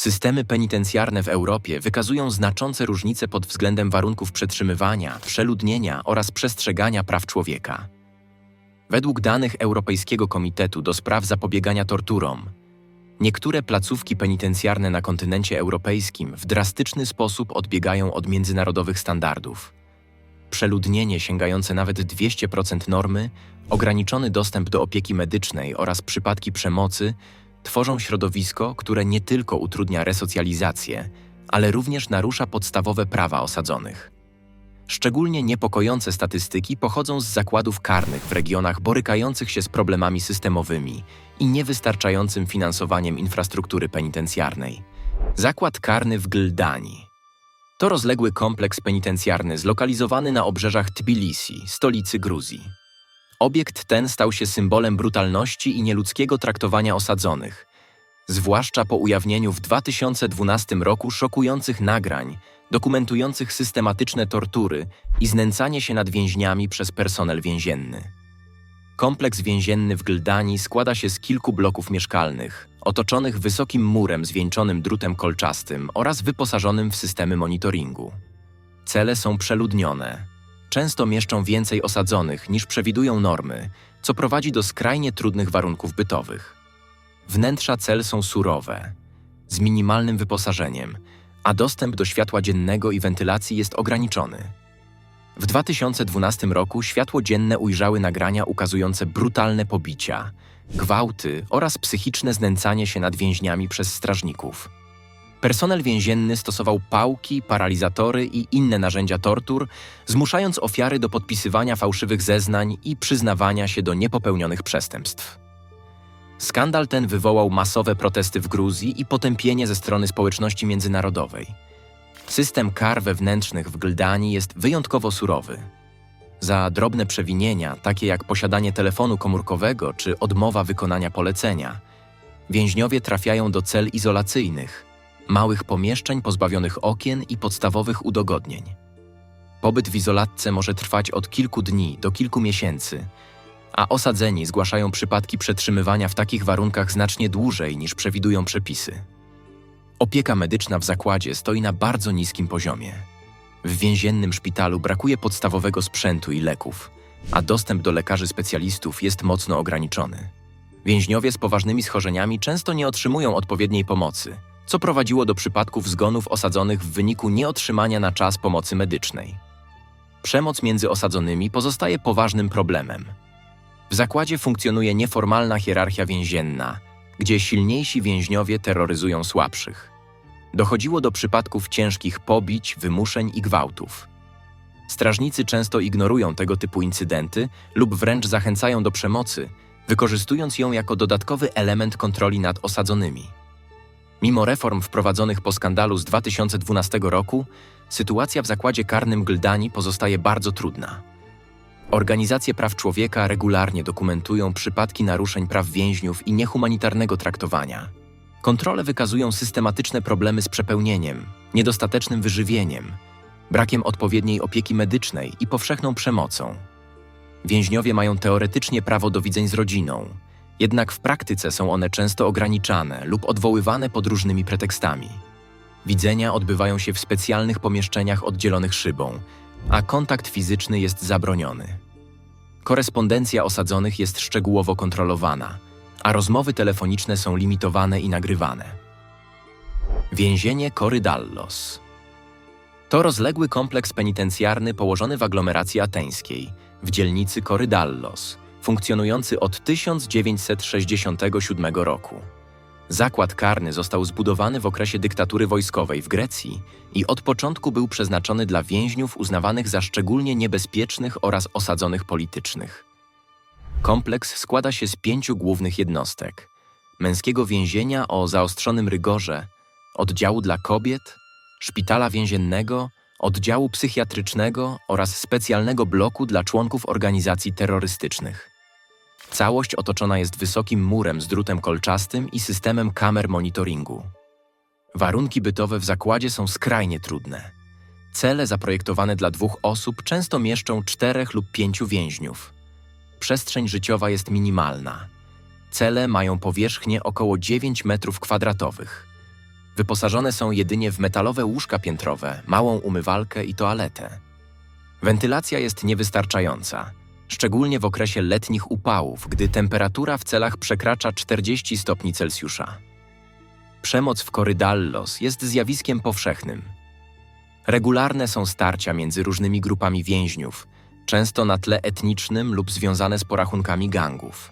Systemy penitencjarne w Europie wykazują znaczące różnice pod względem warunków przetrzymywania, przeludnienia oraz przestrzegania praw człowieka. Według danych Europejskiego Komitetu do Spraw Zapobiegania Torturom, niektóre placówki penitencjarne na kontynencie europejskim w drastyczny sposób odbiegają od międzynarodowych standardów. Przeludnienie sięgające nawet 200% normy, ograniczony dostęp do opieki medycznej oraz przypadki przemocy tworzą środowisko, które nie tylko utrudnia resocjalizację, ale również narusza podstawowe prawa osadzonych. Szczególnie niepokojące statystyki pochodzą z zakładów karnych w regionach borykających się z problemami systemowymi i niewystarczającym finansowaniem infrastruktury penitencjarnej. Zakład karny w Gldani to rozległy kompleks penitencjarny zlokalizowany na obrzeżach Tbilisi, stolicy Gruzji. Obiekt ten stał się symbolem brutalności i nieludzkiego traktowania osadzonych, zwłaszcza po ujawnieniu w 2012 roku szokujących nagrań dokumentujących systematyczne tortury i znęcanie się nad więźniami przez personel więzienny. Kompleks więzienny w Gldani składa się z kilku bloków mieszkalnych, otoczonych wysokim murem zwieńczonym drutem kolczastym oraz wyposażonym w systemy monitoringu. Cele są przeludnione. Często mieszczą więcej osadzonych niż przewidują normy, co prowadzi do skrajnie trudnych warunków bytowych. Wnętrza cel są surowe, z minimalnym wyposażeniem, a dostęp do światła dziennego i wentylacji jest ograniczony. W 2012 roku światło dzienne ujrzały nagrania ukazujące brutalne pobicia, gwałty oraz psychiczne znęcanie się nad więźniami przez strażników. Personel więzienny stosował pałki, paralizatory i inne narzędzia tortur, zmuszając ofiary do podpisywania fałszywych zeznań i przyznawania się do niepopełnionych przestępstw. Skandal ten wywołał masowe protesty w Gruzji i potępienie ze strony społeczności międzynarodowej. System kar wewnętrznych w Gldani jest wyjątkowo surowy. Za drobne przewinienia, takie jak posiadanie telefonu komórkowego czy odmowa wykonania polecenia, więźniowie trafiają do cel izolacyjnych, małych pomieszczeń pozbawionych okien i podstawowych udogodnień. Pobyt w izolatce może trwać od kilku dni do kilku miesięcy, a osadzeni zgłaszają przypadki przetrzymywania w takich warunkach znacznie dłużej niż przewidują przepisy. Opieka medyczna w zakładzie stoi na bardzo niskim poziomie. W więziennym szpitalu brakuje podstawowego sprzętu i leków, a dostęp do lekarzy specjalistów jest mocno ograniczony. Więźniowie z poważnymi schorzeniami często nie otrzymują odpowiedniej pomocy, co prowadziło do przypadków zgonów osadzonych w wyniku nieotrzymania na czas pomocy medycznej. Przemoc między osadzonymi pozostaje poważnym problemem. W zakładzie funkcjonuje nieformalna hierarchia więzienna, gdzie silniejsi więźniowie terroryzują słabszych. Dochodziło do przypadków ciężkich pobić, wymuszeń i gwałtów. Strażnicy często ignorują tego typu incydenty lub wręcz zachęcają do przemocy, wykorzystując ją jako dodatkowy element kontroli nad osadzonymi. Mimo reform wprowadzonych po skandalu z 2012 roku, sytuacja w zakładzie karnym Gldani pozostaje bardzo trudna. Organizacje praw człowieka regularnie dokumentują przypadki naruszeń praw więźniów i niehumanitarnego traktowania. Kontrole wykazują systematyczne problemy z przepełnieniem, niedostatecznym wyżywieniem, brakiem odpowiedniej opieki medycznej i powszechną przemocą. Więźniowie mają teoretycznie prawo do widzeń z rodziną, jednak w praktyce są one często ograniczane lub odwoływane pod różnymi pretekstami. Widzenia odbywają się w specjalnych pomieszczeniach oddzielonych szybą, a kontakt fizyczny jest zabroniony. Korespondencja osadzonych jest szczegółowo kontrolowana, a rozmowy telefoniczne są limitowane i nagrywane. Więzienie Korydallos to rozległy kompleks penitencjarny położony w aglomeracji ateńskiej, w dzielnicy Korydallos, funkcjonujący od 1967 roku. Zakład karny został zbudowany w okresie dyktatury wojskowej w Grecji i od początku był przeznaczony dla więźniów uznawanych za szczególnie niebezpiecznych oraz osadzonych politycznych. Kompleks składa się z pięciu głównych jednostek: męskiego więzienia o zaostrzonym rygorze, oddziału dla kobiet, szpitala więziennego, oddziału psychiatrycznego oraz specjalnego bloku dla członków organizacji terrorystycznych. Całość otoczona jest wysokim murem z drutem kolczastym i systemem kamer monitoringu. Warunki bytowe w zakładzie są skrajnie trudne. Cele zaprojektowane dla dwóch osób często mieszczą czterech lub pięciu więźniów. Przestrzeń życiowa jest minimalna. Cele mają powierzchnię około 9 metrów kwadratowych. Wyposażone są jedynie w metalowe łóżka piętrowe, małą umywalkę i toaletę. Wentylacja jest niewystarczająca, szczególnie w okresie letnich upałów, gdy temperatura w celach przekracza 40 stopni Celsjusza. Przemoc w Korydallos jest zjawiskiem powszechnym. Regularne są starcia między różnymi grupami więźniów, często na tle etnicznym lub związane z porachunkami gangów.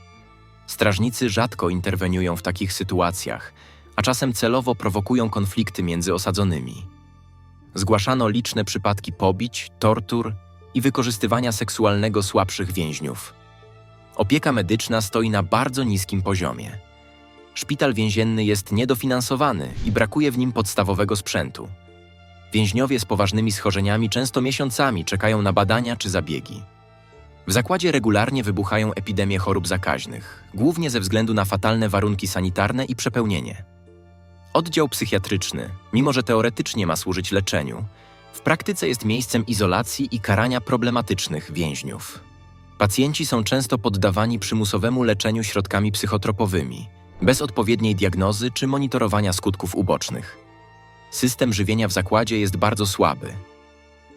Strażnicy rzadko interweniują w takich sytuacjach, a czasem celowo prowokują konflikty między osadzonymi. Zgłaszano liczne przypadki pobić, tortur i wykorzystywania seksualnego słabszych więźniów. Opieka medyczna stoi na bardzo niskim poziomie. Szpital więzienny jest niedofinansowany i brakuje w nim podstawowego sprzętu. Więźniowie z poważnymi schorzeniami często miesiącami czekają na badania czy zabiegi. W zakładzie regularnie wybuchają epidemie chorób zakaźnych, głównie ze względu na fatalne warunki sanitarne i przepełnienie. Oddział psychiatryczny, mimo że teoretycznie ma służyć leczeniu, w praktyce jest miejscem izolacji i karania problematycznych więźniów. Pacjenci są często poddawani przymusowemu leczeniu środkami psychotropowymi, bez odpowiedniej diagnozy czy monitorowania skutków ubocznych. System żywienia w zakładzie jest bardzo słaby.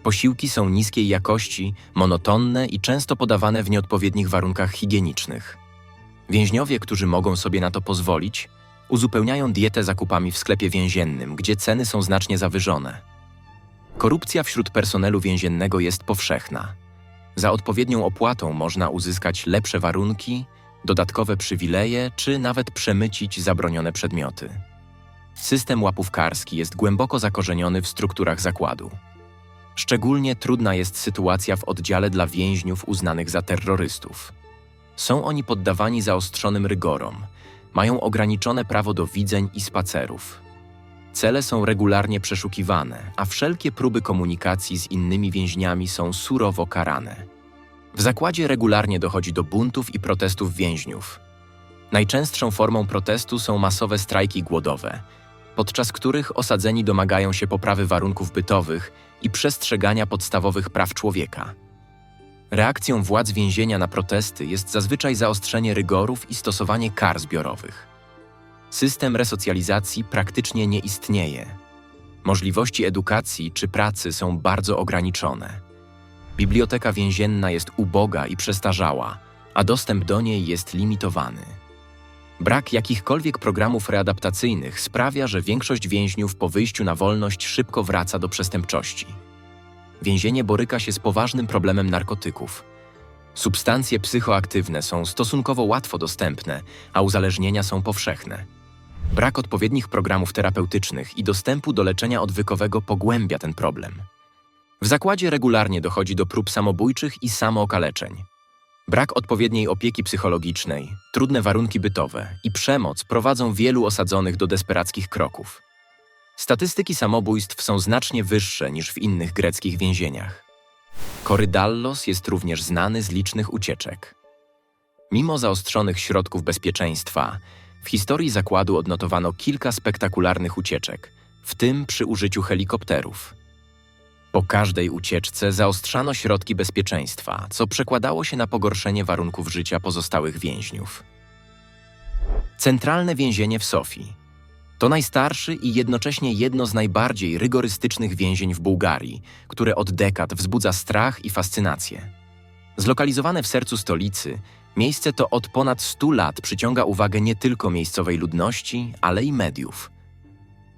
Posiłki są niskiej jakości, monotonne i często podawane w nieodpowiednich warunkach higienicznych. Więźniowie, którzy mogą sobie na to pozwolić, uzupełniają dietę zakupami w sklepie więziennym, gdzie ceny są znacznie zawyżone. Korupcja wśród personelu więziennego jest powszechna. Za odpowiednią opłatą można uzyskać lepsze warunki, dodatkowe przywileje czy nawet przemycić zabronione przedmioty. System łapówkarski jest głęboko zakorzeniony w strukturach zakładu. Szczególnie trudna jest sytuacja w oddziale dla więźniów uznanych za terrorystów. Są oni poddawani zaostrzonym rygorom, mają ograniczone prawo do widzeń i spacerów. Cele są regularnie przeszukiwane, a wszelkie próby komunikacji z innymi więźniami są surowo karane. W zakładzie regularnie dochodzi do buntów i protestów więźniów. Najczęstszą formą protestu są masowe strajki głodowe, podczas których osadzeni domagają się poprawy warunków bytowych i przestrzegania podstawowych praw człowieka. Reakcją władz więzienia na protesty jest zazwyczaj zaostrzenie rygorów i stosowanie kar zbiorowych. System resocjalizacji praktycznie nie istnieje. Możliwości edukacji czy pracy są bardzo ograniczone. Biblioteka więzienna jest uboga i przestarzała, a dostęp do niej jest limitowany. Brak jakichkolwiek programów readaptacyjnych sprawia, że większość więźniów po wyjściu na wolność szybko wraca do przestępczości. Więzienie boryka się z poważnym problemem narkotyków. Substancje psychoaktywne są stosunkowo łatwo dostępne, a uzależnienia są powszechne. Brak odpowiednich programów terapeutycznych i dostępu do leczenia odwykowego pogłębia ten problem. W zakładzie regularnie dochodzi do prób samobójczych i samookaleczeń. Brak odpowiedniej opieki psychologicznej, trudne warunki bytowe i przemoc prowadzą wielu osadzonych do desperackich kroków. Statystyki samobójstw są znacznie wyższe niż w innych greckich więzieniach. Korydallos jest również znany z licznych ucieczek. Mimo zaostrzonych środków bezpieczeństwa, w historii zakładu odnotowano kilka spektakularnych ucieczek, w tym przy użyciu helikopterów. Po każdej ucieczce zaostrzano środki bezpieczeństwa, co przekładało się na pogorszenie warunków życia pozostałych więźniów. Centralne więzienie w Sofii to najstarszy i jednocześnie jedno z najbardziej rygorystycznych więzień w Bułgarii, które od dekad wzbudza strach i fascynację. Zlokalizowane w sercu stolicy, miejsce to od ponad 100 lat przyciąga uwagę nie tylko miejscowej ludności, ale i mediów.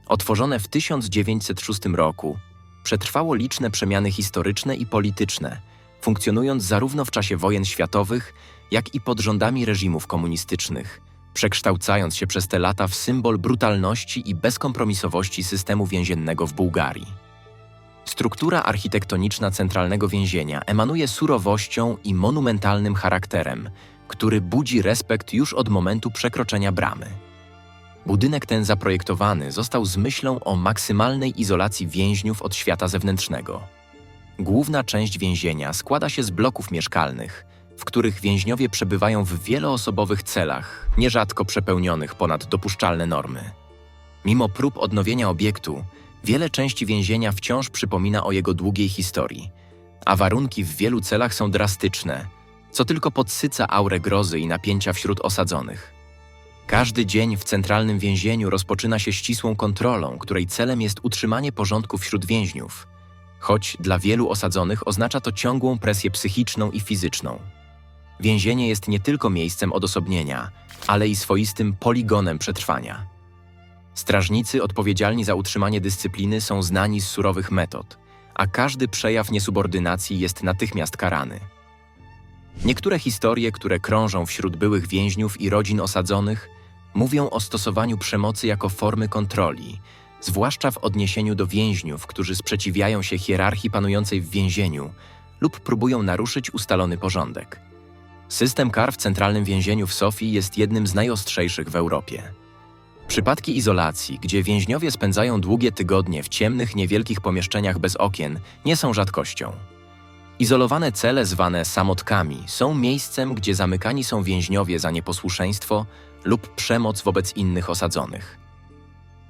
Otworzone w 1906 roku, przetrwało liczne przemiany historyczne i polityczne, funkcjonując zarówno w czasie wojen światowych, jak i pod rządami reżimów komunistycznych, przekształcając się przez te lata w symbol brutalności i bezkompromisowości systemu więziennego w Bułgarii. Struktura architektoniczna centralnego więzienia emanuje surowością i monumentalnym charakterem, który budzi respekt już od momentu przekroczenia bramy. Budynek ten zaprojektowany został z myślą o maksymalnej izolacji więźniów od świata zewnętrznego. Główna część więzienia składa się z bloków mieszkalnych, w których więźniowie przebywają w wieloosobowych celach, nierzadko przepełnionych ponad dopuszczalne normy. Mimo prób odnowienia obiektu, wiele części więzienia wciąż przypomina o jego długiej historii, a warunki w wielu celach są drastyczne, co tylko podsyca aurę grozy i napięcia wśród osadzonych. Każdy dzień w centralnym więzieniu rozpoczyna się ścisłą kontrolą, której celem jest utrzymanie porządku wśród więźniów, choć dla wielu osadzonych oznacza to ciągłą presję psychiczną i fizyczną. Więzienie jest nie tylko miejscem odosobnienia, ale i swoistym poligonem przetrwania. Strażnicy odpowiedzialni za utrzymanie dyscypliny są znani z surowych metod, a każdy przejaw niesubordynacji jest natychmiast karany. Niektóre historie, które krążą wśród byłych więźniów i rodzin osadzonych, mówią o stosowaniu przemocy jako formy kontroli, zwłaszcza w odniesieniu do więźniów, którzy sprzeciwiają się hierarchii panującej w więzieniu lub próbują naruszyć ustalony porządek. System kar w centralnym więzieniu w Sofii jest jednym z najostrzejszych w Europie. Przypadki izolacji, gdzie więźniowie spędzają długie tygodnie w ciemnych, niewielkich pomieszczeniach bez okien, nie są rzadkością. Izolowane cele zwane samotkami są miejscem, gdzie zamykani są więźniowie za nieposłuszeństwo lub przemoc wobec innych osadzonych.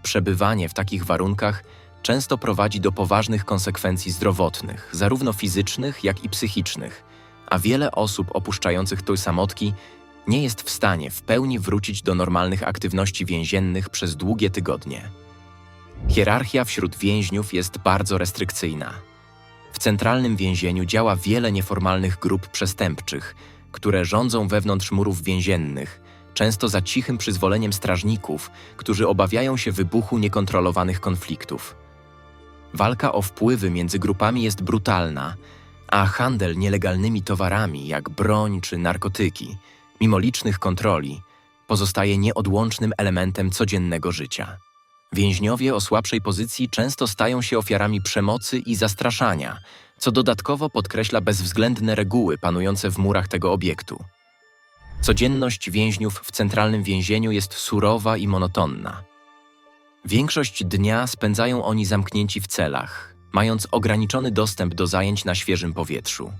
Przebywanie w takich warunkach często prowadzi do poważnych konsekwencji zdrowotnych, zarówno fizycznych, jak i psychicznych, a wiele osób opuszczających te samotki nie jest w stanie w pełni wrócić do normalnych aktywności więziennych przez długie tygodnie. Hierarchia wśród więźniów jest bardzo restrykcyjna. W centralnym więzieniu działa wiele nieformalnych grup przestępczych, które rządzą wewnątrz murów więziennych, często za cichym przyzwoleniem strażników, którzy obawiają się wybuchu niekontrolowanych konfliktów. Walka o wpływy między grupami jest brutalna, a handel nielegalnymi towarami, jak broń czy narkotyki, mimo licznych kontroli, pozostaje nieodłącznym elementem codziennego życia. Więźniowie o słabszej pozycji często stają się ofiarami przemocy i zastraszania, co dodatkowo podkreśla bezwzględne reguły panujące w murach tego obiektu. Codzienność więźniów w centralnym więzieniu jest surowa i monotonna. Większość dnia spędzają oni zamknięci w celach, mając ograniczony dostęp do zajęć na świeżym powietrzu.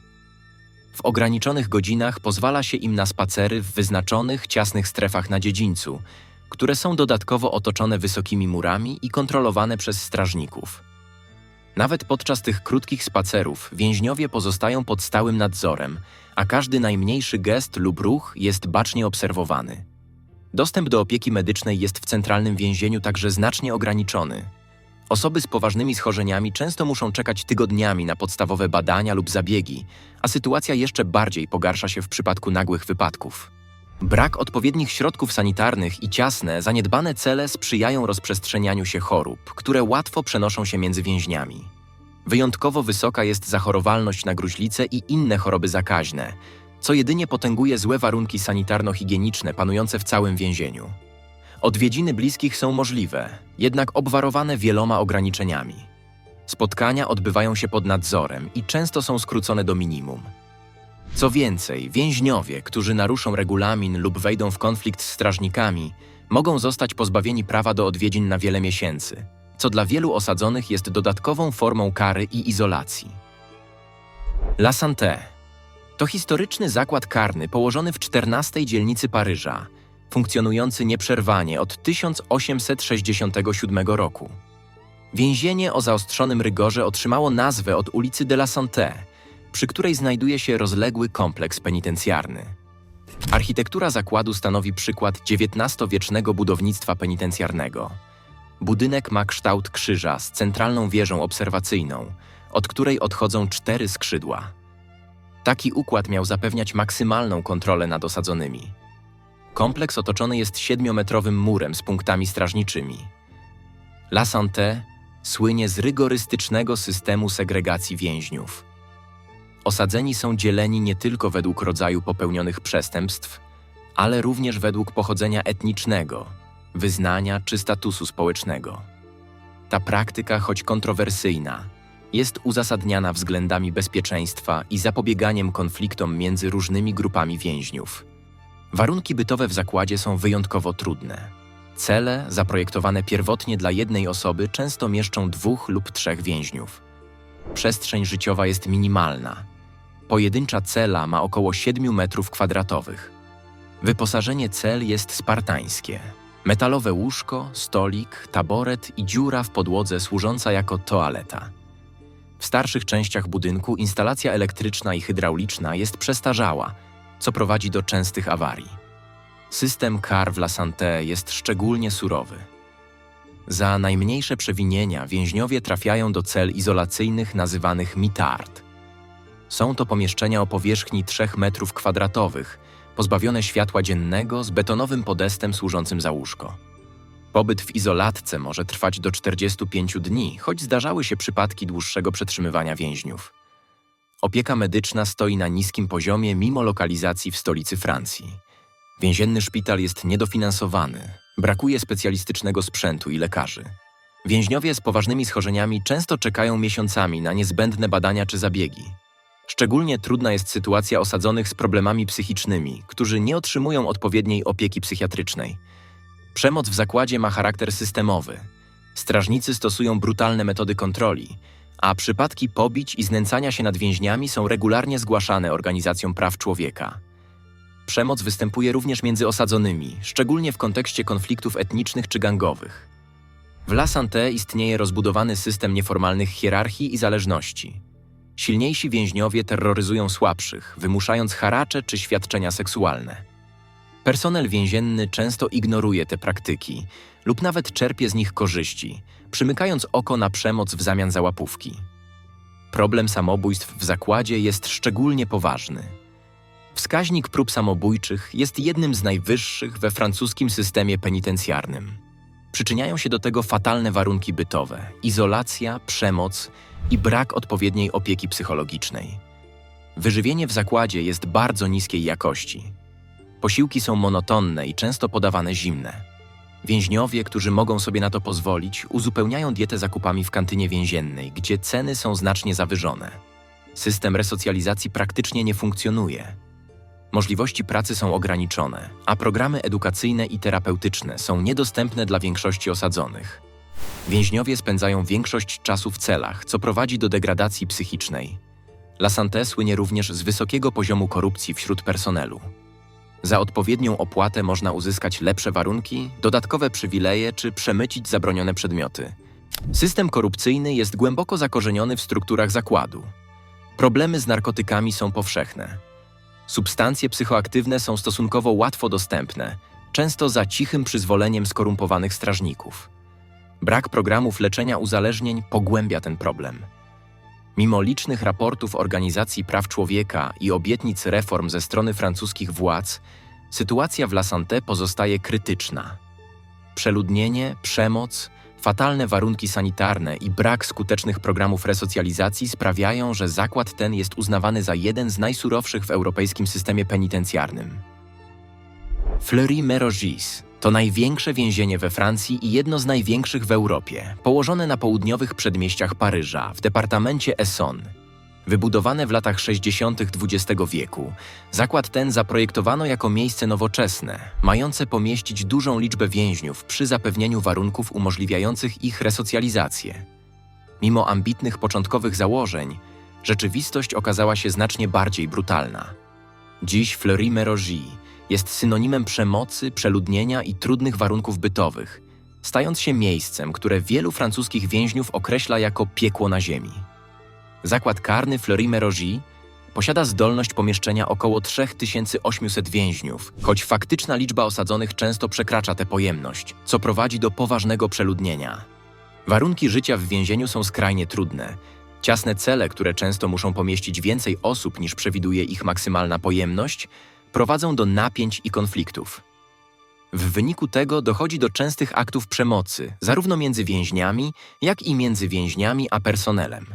W ograniczonych godzinach pozwala się im na spacery w wyznaczonych, ciasnych strefach na dziedzińcu, które są dodatkowo otoczone wysokimi murami i kontrolowane przez strażników. Nawet podczas tych krótkich spacerów więźniowie pozostają pod stałym nadzorem, a każdy najmniejszy gest lub ruch jest bacznie obserwowany. Dostęp do opieki medycznej jest w centralnym więzieniu także znacznie ograniczony. Osoby z poważnymi schorzeniami często muszą czekać tygodniami na podstawowe badania lub zabiegi, a sytuacja jeszcze bardziej pogarsza się w przypadku nagłych wypadków. Brak odpowiednich środków sanitarnych i ciasne, zaniedbane cele sprzyjają rozprzestrzenianiu się chorób, które łatwo przenoszą się między więźniami. Wyjątkowo wysoka jest zachorowalność na gruźlicę i inne choroby zakaźne, co jedynie potęguje złe warunki sanitarno-higieniczne panujące w całym więzieniu. Odwiedziny bliskich są możliwe, jednak obwarowane wieloma ograniczeniami. Spotkania odbywają się pod nadzorem i często są skrócone do minimum. Co więcej, więźniowie, którzy naruszą regulamin lub wejdą w konflikt z strażnikami, mogą zostać pozbawieni prawa do odwiedzin na wiele miesięcy, co dla wielu osadzonych jest dodatkową formą kary i izolacji. La Santé to historyczny zakład karny położony w XIV dzielnicy Paryża, funkcjonujący nieprzerwanie od 1867 roku. Więzienie o zaostrzonym rygorze otrzymało nazwę od ulicy de la Santé, przy której znajduje się rozległy kompleks penitencjarny. Architektura zakładu stanowi przykład XIX-wiecznego budownictwa penitencjarnego. Budynek ma kształt krzyża z centralną wieżą obserwacyjną, od której odchodzą cztery skrzydła. Taki układ miał zapewniać maksymalną kontrolę nad osadzonymi. Kompleks otoczony jest siedmiometrowym murem z punktami strażniczymi. La Santé słynie z rygorystycznego systemu segregacji więźniów. Osadzeni są dzieleni nie tylko według rodzaju popełnionych przestępstw, ale również według pochodzenia etnicznego, wyznania czy statusu społecznego. Ta praktyka, choć kontrowersyjna, jest uzasadniana względami bezpieczeństwa i zapobieganiem konfliktom między różnymi grupami więźniów. Warunki bytowe w zakładzie są wyjątkowo trudne. Cele, zaprojektowane pierwotnie dla jednej osoby, często mieszczą dwóch lub trzech więźniów. Przestrzeń życiowa jest minimalna. Pojedyncza cela ma około 7 metrów kwadratowych. Wyposażenie cel jest spartańskie. Metalowe łóżko, stolik, taboret i dziura w podłodze służąca jako toaleta. W starszych częściach budynku instalacja elektryczna i hydrauliczna jest przestarzała, co prowadzi do częstych awarii. system kar w La Santé jest szczególnie surowy. Za najmniejsze przewinienia więźniowie trafiają do cel izolacyjnych nazywanych mitard. Są to pomieszczenia o powierzchni 3 metrów kwadratowych, pozbawione światła dziennego z betonowym podestem służącym za łóżko. Pobyt w izolatce może trwać do 45 dni, choć zdarzały się przypadki dłuższego przetrzymywania więźniów. Opieka medyczna stoi na niskim poziomie mimo lokalizacji w stolicy Francji. Więzienny szpital jest niedofinansowany, brakuje specjalistycznego sprzętu i lekarzy. Więźniowie z poważnymi schorzeniami często czekają miesiącami na niezbędne badania czy zabiegi. Szczególnie trudna jest sytuacja osadzonych z problemami psychicznymi, którzy nie otrzymują odpowiedniej opieki psychiatrycznej. Przemoc w zakładzie ma charakter systemowy. Strażnicy stosują brutalne metody kontroli, a przypadki pobić i znęcania się nad więźniami są regularnie zgłaszane organizacjom praw człowieka. Przemoc występuje również między osadzonymi, szczególnie w kontekście konfliktów etnicznych czy gangowych. W La Santé istnieje rozbudowany system nieformalnych hierarchii i zależności. Silniejsi więźniowie terroryzują słabszych, wymuszając haracze czy świadczenia seksualne. Personel więzienny często ignoruje te praktyki lub nawet czerpie z nich korzyści, przymykając oko na przemoc w zamian za łapówki. Problem samobójstw w zakładzie jest szczególnie poważny. Wskaźnik prób samobójczych jest jednym z najwyższych we francuskim systemie penitencjarnym. Przyczyniają się do tego fatalne warunki bytowe, izolacja, przemoc i brak odpowiedniej opieki psychologicznej. Wyżywienie w zakładzie jest bardzo niskiej jakości. Posiłki są monotonne i często podawane zimne. Więźniowie, którzy mogą sobie na to pozwolić, uzupełniają dietę zakupami w kantynie więziennej, gdzie ceny są znacznie zawyżone. System resocjalizacji praktycznie nie funkcjonuje. Możliwości pracy są ograniczone, a programy edukacyjne i terapeutyczne są niedostępne dla większości osadzonych. Więźniowie spędzają większość czasu w celach, co prowadzi do degradacji psychicznej. La Santé słynie również z wysokiego poziomu korupcji wśród personelu. Za odpowiednią opłatę można uzyskać lepsze warunki, dodatkowe przywileje czy przemycić zabronione przedmioty. System korupcyjny jest głęboko zakorzeniony w strukturach zakładu. Problemy z narkotykami są powszechne. Substancje psychoaktywne są stosunkowo łatwo dostępne, często za cichym przyzwoleniem skorumpowanych strażników. Brak programów leczenia uzależnień pogłębia ten problem. Mimo licznych raportów Organizacji Praw Człowieka i obietnic reform ze strony francuskich władz, sytuacja w La Santé pozostaje krytyczna. Przeludnienie, przemoc, fatalne warunki sanitarne i brak skutecznych programów resocjalizacji sprawiają, że zakład ten jest uznawany za jeden z najsurowszych w europejskim systemie penitencjarnym. Fleury-Mérogis to największe więzienie we Francji i jedno z największych w Europie, położone na południowych przedmieściach Paryża, w departamencie Essonne. Wybudowane w latach 60. XX wieku, zakład ten zaprojektowano jako miejsce nowoczesne, mające pomieścić dużą liczbę więźniów przy zapewnieniu warunków umożliwiających ich resocjalizację. Mimo ambitnych początkowych założeń, rzeczywistość okazała się znacznie bardziej brutalna. Dziś Fleury-Mérogis jest synonimem przemocy, przeludnienia i trudnych warunków bytowych, stając się miejscem, które wielu francuskich więźniów określa jako piekło na ziemi. Zakład karny Fleury-Mérogis posiada zdolność pomieszczenia około 3800 więźniów, choć faktyczna liczba osadzonych często przekracza tę pojemność, co prowadzi do poważnego przeludnienia. Warunki życia w więzieniu są skrajnie trudne. Ciasne cele, które często muszą pomieścić więcej osób niż przewiduje ich maksymalna pojemność, prowadzą do napięć i konfliktów. W wyniku tego dochodzi do częstych aktów przemocy, zarówno między więźniami, jak i między więźniami a personelem.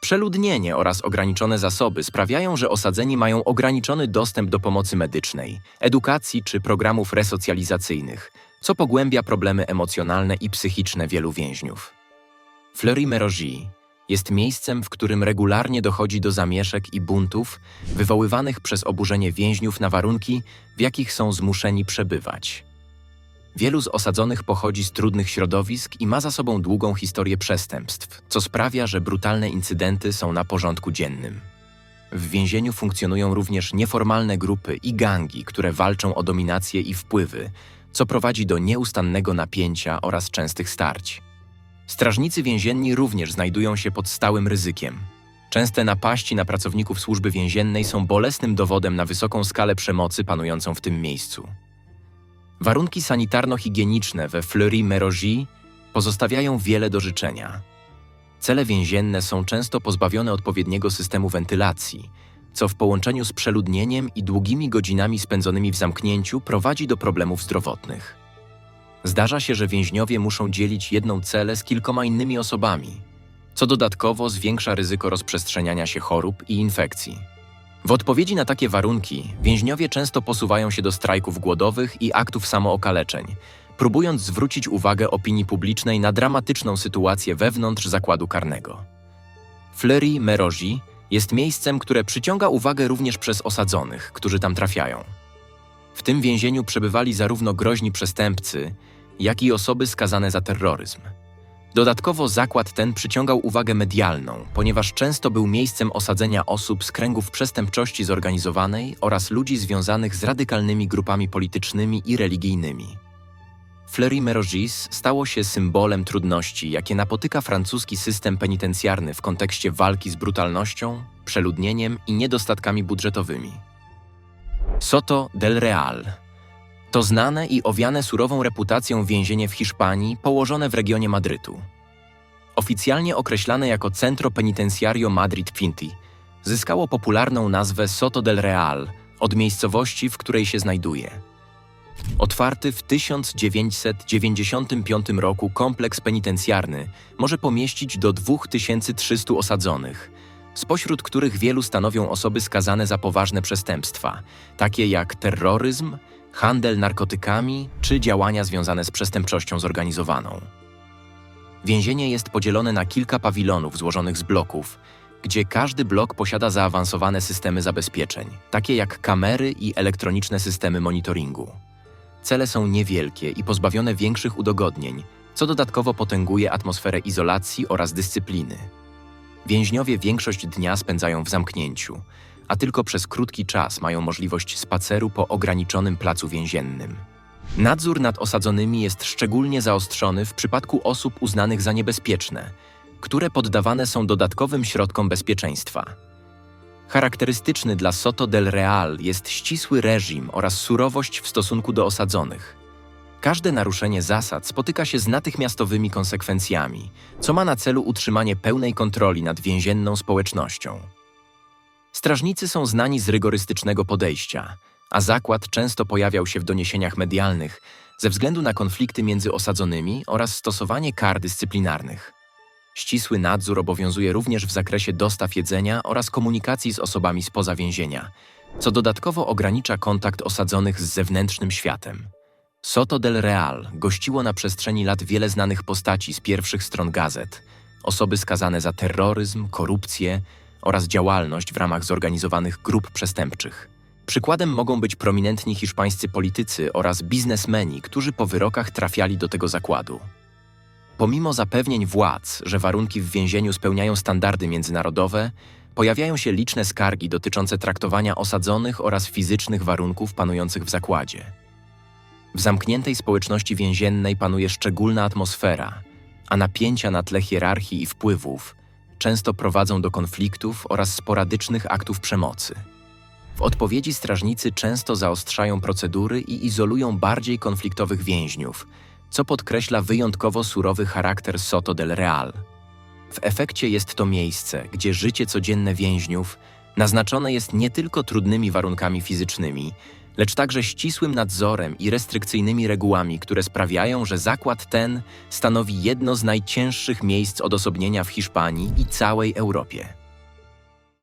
Przeludnienie oraz ograniczone zasoby sprawiają, że osadzeni mają ograniczony dostęp do pomocy medycznej, edukacji czy programów resocjalizacyjnych, co pogłębia problemy emocjonalne i psychiczne wielu więźniów. Fleury-Mérogis jest miejscem, w którym regularnie dochodzi do zamieszek i buntów wywoływanych przez oburzenie więźniów na warunki, w jakich są zmuszeni przebywać. Wielu z osadzonych pochodzi z trudnych środowisk i ma za sobą długą historię przestępstw, co sprawia, że brutalne incydenty są na porządku dziennym. W więzieniu funkcjonują również nieformalne grupy i gangi, które walczą o dominację i wpływy, co prowadzi do nieustannego napięcia oraz częstych starć. Strażnicy więzienni również znajdują się pod stałym ryzykiem. Częste napaści na pracowników służby więziennej są bolesnym dowodem na wysoką skalę przemocy panującą w tym miejscu. Warunki sanitarno-higieniczne we Fleury-Mérogis pozostawiają wiele do życzenia. Cele więzienne są często pozbawione odpowiedniego systemu wentylacji, co w połączeniu z przeludnieniem i długimi godzinami spędzonymi w zamknięciu prowadzi do problemów zdrowotnych. Zdarza się, że więźniowie muszą dzielić jedną celę z kilkoma innymi osobami, co dodatkowo zwiększa ryzyko rozprzestrzeniania się chorób i infekcji. W odpowiedzi na takie warunki więźniowie często posuwają się do strajków głodowych i aktów samookaleczeń, próbując zwrócić uwagę opinii publicznej na dramatyczną sytuację wewnątrz zakładu karnego. Fleury-Mérogis jest miejscem, które przyciąga uwagę również przez osadzonych, którzy tam trafiają. W tym więzieniu przebywali zarówno groźni przestępcy, jak i osoby skazane za terroryzm. Dodatkowo zakład ten przyciągał uwagę medialną, ponieważ często był miejscem osadzenia osób z kręgów przestępczości zorganizowanej oraz ludzi związanych z radykalnymi grupami politycznymi i religijnymi. Fleury-Mérogis stało się symbolem trudności, jakie napotyka francuski system penitencjarny w kontekście walki z brutalnością, przeludnieniem i niedostatkami budżetowymi. Soto del Real to znane i owiane surową reputacją więzienie w Hiszpanii położone w regionie Madrytu. Oficjalnie określane jako Centro Penitenciario Madrid Pinti, zyskało popularną nazwę Soto del Real od miejscowości, w której się znajduje. Otwarty w 1995 roku kompleks penitencjarny może pomieścić do 2300 osadzonych, spośród których wielu stanowią osoby skazane za poważne przestępstwa, takie jak terroryzm, handel narkotykami czy działania związane z przestępczością zorganizowaną. Więzienie jest podzielone na kilka pawilonów złożonych z bloków, gdzie każdy blok posiada zaawansowane systemy zabezpieczeń, takie jak kamery i elektroniczne systemy monitoringu. Cele są niewielkie i pozbawione większych udogodnień, co dodatkowo potęguje atmosferę izolacji oraz dyscypliny. Więźniowie większość dnia spędzają w zamknięciu, a tylko przez krótki czas mają możliwość spaceru po ograniczonym placu więziennym. Nadzór nad osadzonymi jest szczególnie zaostrzony w przypadku osób uznanych za niebezpieczne, które poddawane są dodatkowym środkom bezpieczeństwa. Charakterystyczny dla Soto del Real jest ścisły reżim oraz surowość w stosunku do osadzonych. Każde naruszenie zasad spotyka się z natychmiastowymi konsekwencjami, co ma na celu utrzymanie pełnej kontroli nad więzienną społecznością. Strażnicy są znani z rygorystycznego podejścia, a zakład często pojawiał się w doniesieniach medialnych ze względu na konflikty między osadzonymi oraz stosowanie kar dyscyplinarnych. Ścisły nadzór obowiązuje również w zakresie dostaw jedzenia oraz komunikacji z osobami spoza więzienia, co dodatkowo ogranicza kontakt osadzonych z zewnętrznym światem. Soto del Real gościło na przestrzeni lat wiele znanych postaci z pierwszych stron gazet, osoby skazane za terroryzm, korupcję oraz działalność w ramach zorganizowanych grup przestępczych. Przykładem mogą być prominentni hiszpańscy politycy oraz biznesmeni, którzy po wyrokach trafiali do tego zakładu. Pomimo zapewnień władz, że warunki w więzieniu spełniają standardy międzynarodowe, pojawiają się liczne skargi dotyczące traktowania osadzonych oraz fizycznych warunków panujących w zakładzie. W zamkniętej społeczności więziennej panuje szczególna atmosfera, a napięcia na tle hierarchii i wpływów często prowadzą do konfliktów oraz sporadycznych aktów przemocy. W odpowiedzi strażnicy często zaostrzają procedury i izolują bardziej konfliktowych więźniów, co podkreśla wyjątkowo surowy charakter Soto del Real. W efekcie jest to miejsce, gdzie życie codzienne więźniów naznaczone jest nie tylko trudnymi warunkami fizycznymi, lecz także ścisłym nadzorem i restrykcyjnymi regułami, które sprawiają, że zakład ten stanowi jedno z najcięższych miejsc odosobnienia w Hiszpanii i całej Europie.